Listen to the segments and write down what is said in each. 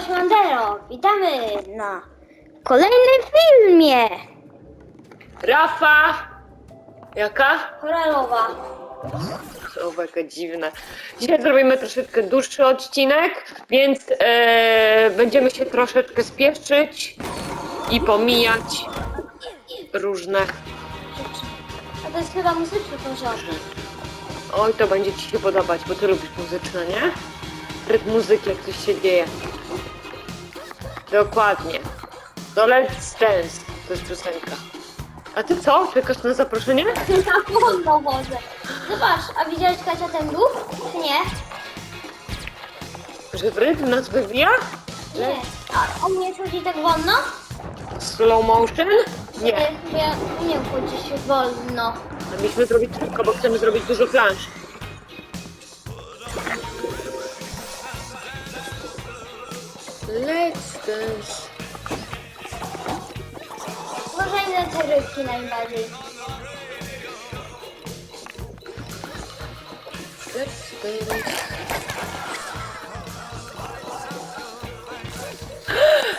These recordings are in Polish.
Siemandero, siemandero, witamy na kolejnym filmie. Rafa! Jaka? Koralowa. O, jaka dziwna. Dzisiaj zrobimy troszeczkę dłuższy odcinek, więc e, będziemy się troszeczkę spieszyć i pomijać różne. A to jest chyba muzyczny poziom. Oj, to będzie Ci się podobać, bo Ty lubisz muzyczne, nie? Rytm muzyki, jak coś się dzieje. Dokładnie. To Let's Dance. To jest piosenka. A Ty co? Czekasz na zaproszenie? Na wolno chodzę. Zobacz, a widziałeś Kasia ten duch? Czy nie? Że w rytm nas wywija? Nie. A on nie chodzi tak wolno? Slow motion? Nie. Ja, ja umiem chodzić wolno. A mieliśmy zrobić szybko, bo chcemy zrobić dużo plansz. Let's dance. Uważaj na te rybki najbardziej.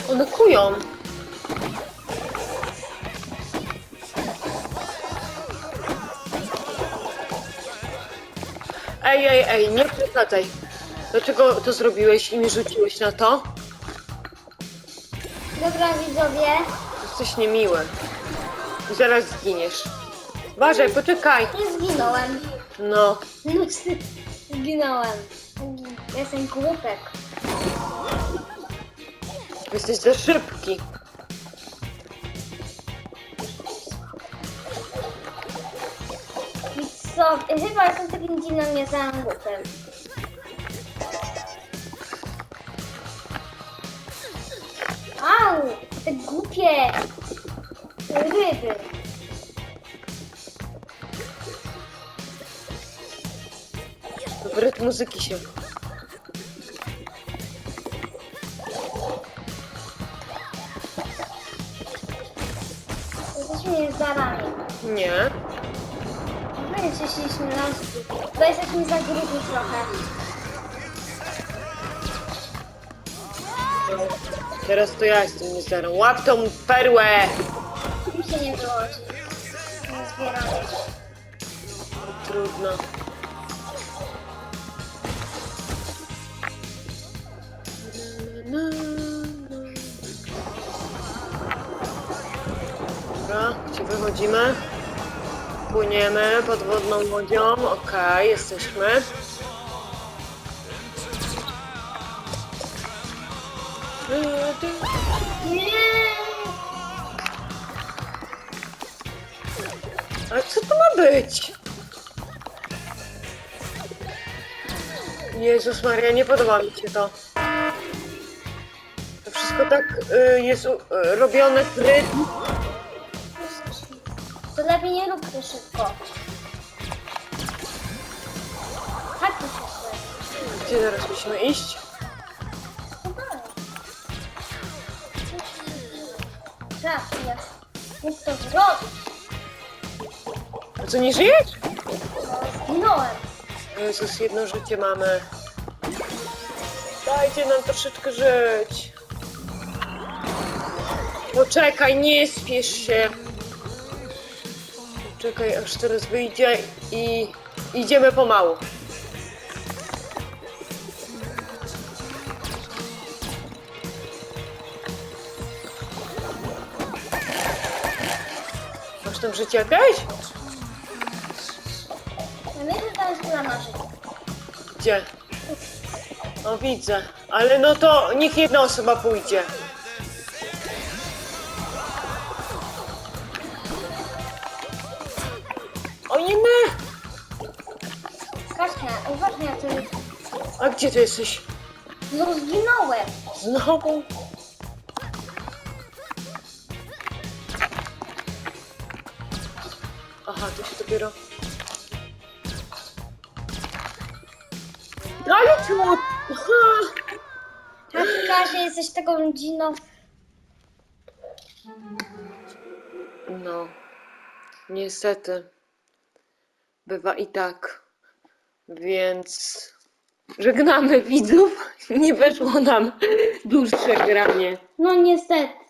One kują. Ej, ej, ej, nie przesadzaj. Dlaczego to zrobiłeś i mi rzuciłeś na to? Dobra widzowie, Jesteś niemiły. I zaraz zginiesz. Uważaj, poczekaj. nie zginąłem. No, No, zginąłem. Jestem głupek. jesteś za szybki. I co? Chyba jestem takim dziwnym niezałym Au! Te głupie ryby. W rytm muzyki się. Jesteśmy niezdarami. Nie. No i przyszliśmy na Bo jesteśmy za grubi trochę. Teraz to ja jestem niezdarą. Łap tą perłę! Mi się nie wychodzi. Nie zbieramy. Trudno. Na, na, na. Dobra, gdzie wychodzimy? Płyniemy podwodną łodzią. Okej, jesteśmy. Nie! Ale co to ma być? Jezus Maria, nie podoba mi się to. To wszystko tak y, jest y, robione w rytm. To lepiej nie rób to szybko. Tak to się. Gdzie teraz musimy iść? Jest. Mógł to zrobić. A co, nie żyjesz? No, zginąłem. Jezus, jedno życie mamy. Dajcie nam troszeczkę żyć. Poczekaj, nie spiesz się. Czekaj, aż teraz wyjdzie i idziemy pomału. Tam życie jakieś? Ja wiem, że tam jest kula marzyć. Gdzie? O, widzę. Ale no to niech jedna osoba pójdzie. O nie, nie! Kasia, uważaj na to. A gdzie ty jesteś? No zginąłem. Znowu? Aha, to się dopiero... Ale co? Aha! Tak, Kasia, jesteś taką dziwną. No, niestety. Bywa i tak. Więc żegnamy widzów. Nie weszło nam dłuższe granie. No niestety.